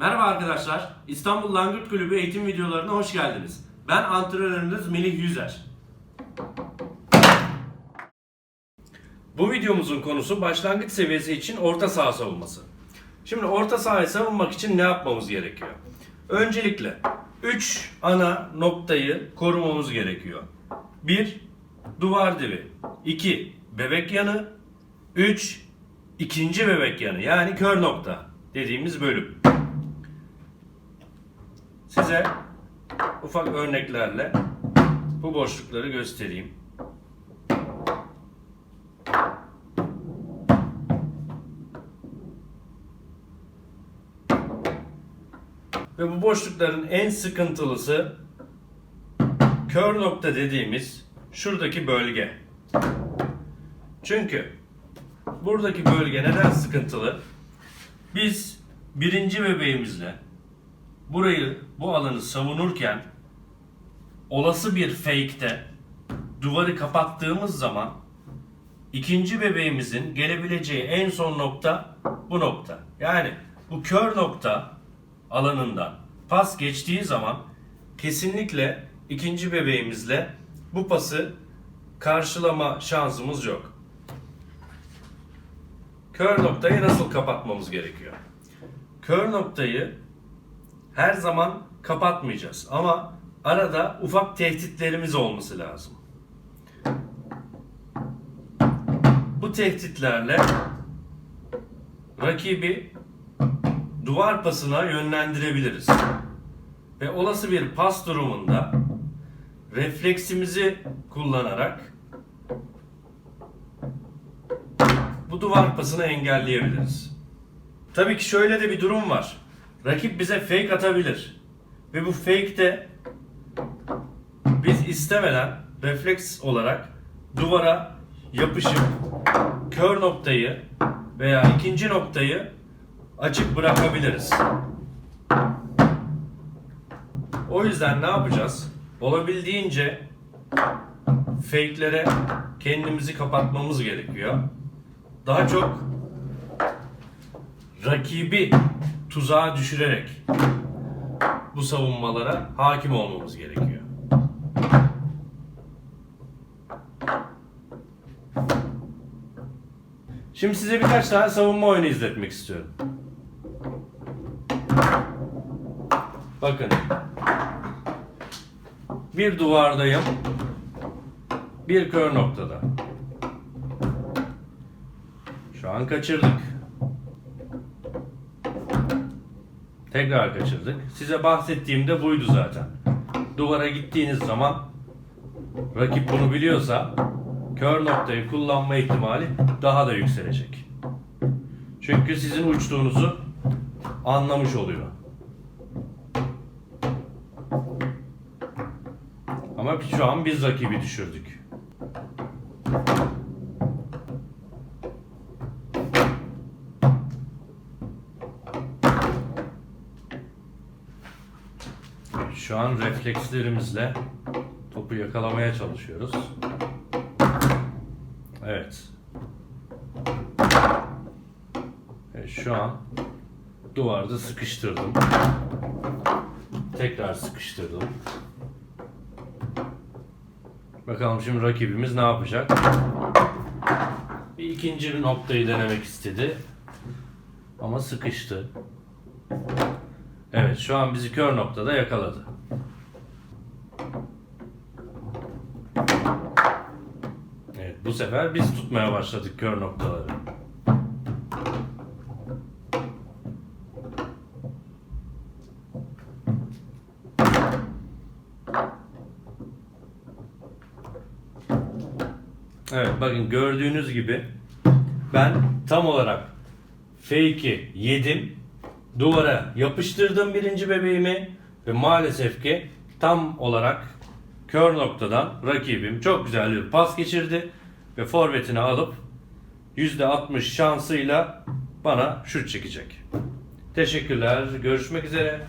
Merhaba arkadaşlar. İstanbul Langırt Kulübü eğitim videolarına hoş geldiniz. Ben antrenörünüz Melih Yüzer. Bu videomuzun konusu başlangıç seviyesi için orta saha savunması. Şimdi orta sahayı savunmak için ne yapmamız gerekiyor? Öncelikle 3 ana noktayı korumamız gerekiyor. 1. Duvar dibi. 2. Bebek yanı. 3. ikinci bebek yanı yani kör nokta dediğimiz bölüm. Size ufak örneklerle bu boşlukları göstereyim. Ve bu boşlukların en sıkıntılısı kör nokta dediğimiz şuradaki bölge. Çünkü buradaki bölge neden sıkıntılı? Biz birinci bebeğimizle burayı, bu alanı savunurken olası bir fake'te duvarı kapattığımız zaman ikinci bebeğimizin gelebileceği en son nokta bu nokta. Yani bu kör nokta alanından pas geçtiği zaman kesinlikle ikinci bebeğimizle bu pası karşılama şansımız yok. Kör noktayı nasıl kapatmamız gerekiyor? Kör noktayı her zaman kapatmayacağız ama arada ufak tehditlerimiz olması lazım. Bu tehditlerle rakibi duvar pasına yönlendirebiliriz. Ve olası bir pas durumunda refleksimizi kullanarak bu duvar pasını engelleyebiliriz. Tabii ki şöyle de bir durum var. Rakip bize fake atabilir. Ve bu fake de biz istemeden refleks olarak duvara yapışıp kör noktayı veya ikinci noktayı açık bırakabiliriz. O yüzden ne yapacağız? Olabildiğince fake'lere kendimizi kapatmamız gerekiyor. Daha çok rakibi tuzağa düşürerek bu savunmalara hakim olmamız gerekiyor. Şimdi size birkaç tane savunma oyunu izletmek istiyorum. Bakın. Bir duvardayım. Bir kör noktada. Şu an kaçırdık. Tekrar kaçırdık. Size bahsettiğim de buydu zaten. Duvara gittiğiniz zaman rakip bunu biliyorsa kör noktayı kullanma ihtimali daha da yükselecek. Çünkü sizin uçtuğunuzu anlamış oluyor. Ama şu an biz rakibi düşürdük. Şu an reflekslerimizle topu yakalamaya çalışıyoruz. Evet. Evet, şu an duvarda sıkıştırdım. Tekrar sıkıştırdım. Bakalım şimdi rakibimiz ne yapacak? Bir ikinci bir noktayı denemek istedi. Ama sıkıştı. Evet şu an bizi kör noktada yakaladı. Evet bu sefer biz tutmaya başladık kör noktaları. Evet bakın gördüğünüz gibi ben tam olarak fake'i yedim. Duvara yapıştırdım birinci bebeğimi ve maalesef ki tam olarak kör noktadan rakibim çok güzel bir pas geçirdi ve forvetini alıp %60 şansıyla bana şut çekecek. Teşekkürler. Görüşmek üzere.